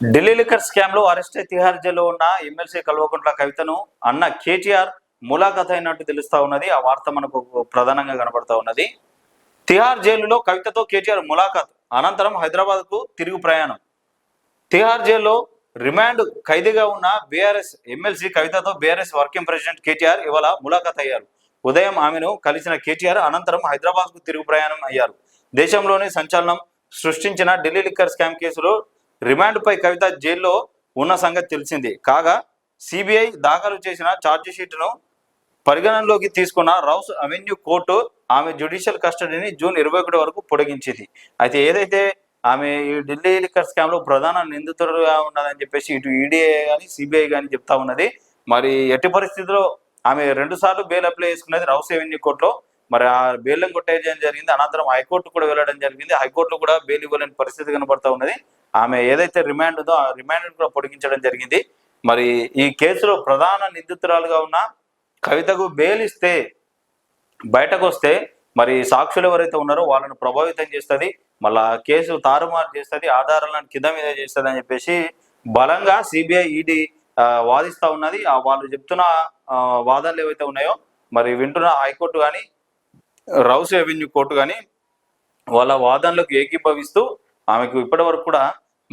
Delhi liquor స్కామ్లో arrest అయి తిహార్ జైల్లో ఉన్న ఎమ్మెల్సీ కల్వకుంట్ల కవితను అన్న కేటీఆర్ ములాఖత్ అయినట్టు తెలుస్తా ఉన్నది. ఆ వార్త మనకు ప్రధానంగా కనబడతా ఉన్నది. తిహార్ జైలులో కవితతో కేటీఆర్ ములాఖత్ అనంతరం హైదరాబాద్కు తిరుగు ప్రయాణం. తిహార్ జైల్లో రిమాండ్ ఖైదీగా ఉన్న బీఆర్ఎస్ ఎమ్మెల్సీ కవితతో బీఆర్ఎస్ వర్కింగ్ ప్రెసిడెంట్ కేటీఆర్ ఇవాళ ములాఖత్ అయ్యారు. ఉదయం ఆమెను కలిసిన కేటీఆర్ అనంతరం హైదరాబాద్కు తిరుగు ప్రయాణం అయ్యారు. దేశంలోని సంచలనం సృష్టించిన ఢిల్లీ లిక్కర్ స్కామ్ కేసులో రిమాండ్ పై కవిత జైల్లో ఉన్న సంగతి తెలిసింది. కాగా సిబిఐ దాఖలు చేసిన ఛార్జిషీట్ను పరిగణనలోకి తీసుకున్న రౌస్ అవెన్యూ కోర్టు ఆమె జ్యుడిషియల్ కస్టడీని జూన్ ఇరవై ఒకటి వరకు పొడిగించింది. అయితే ఏదైతే ఆమె ఈ ఢిల్లీ లిక్కర్ స్కామ్లో ప్రధాన నిందితుడుగా ఉన్నదని చెప్పేసి ఇటు ఈడీఏ కానీ సిబిఐ కానీ చెప్తా ఉన్నది. మరి ఎట్టి పరిస్థితిలో ఆమె రెండు సార్లు బెయిల్ అప్లై చేసుకున్నది రౌస్ అవెన్యూ కోర్టులో. మరి ఆ బెయిల్ కొట్టేయడం జరిగింది. అనంతరం హైకోర్టు కూడా వెళ్ళడం జరిగింది. హైకోర్టులో కూడా బెయిల్ ఇవ్వలేని పరిస్థితి కనబడతా ఉన్నది. ఆమె ఏదైతే రిమాండ్ ఉందో ఆ రిమాండ్ కూడా పొడిగించడం జరిగింది. మరి ఈ కేసులో ప్రధాన నిందితురాలుగా ఉన్న కవితకు బెయిల్ ఇస్తే బయటకు వస్తే మరి సాక్షులు ఎవరైతే ఉన్నారో వాళ్ళని ప్రభావితం చేస్తుంది. మళ్ళా కేసు తారుమారు చేస్తుంది ఆధారాలను కింద మీద చేస్తుంది అని చెప్పేసి బలంగా సిబిఐ ఈడీ వాదిస్తా ఉన్నది. ఆ వాళ్ళు చెప్తున్న వాదనలు ఏవైతే ఉన్నాయో మరి వింటున్న హైకోర్టు కానీ రౌస్ రెవెన్యూ కోర్టు కానీ వాళ్ళ వాదనలకు ఏకీభవిస్తూ ఆమెకు ఇప్పటి వరకు కూడా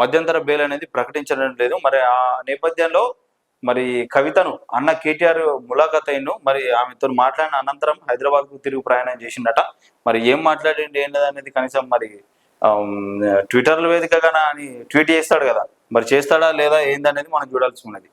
మధ్యంతర బెయిల్ అనేది ప్రకటించడం లేదు. మరి ఆ నేపథ్యంలో మరి కవితను అన్న కేటీఆర్ ములాఖత్ అయిను మరి ఆమెతో మాట్లాడిన అనంతరం హైదరాబాద్కు తిరిగి ప్రయాణం చేసిండట. మరి ఏం మాట్లాడిండి ఏంటది అనేది కనీసం మరి ట్విట్టర్ వేదికగా అని ట్వీట్ చేస్తాడు కదా. మరి చేస్తాడా లేదా ఏందనేది మనం చూడాల్సి ఉన్నది.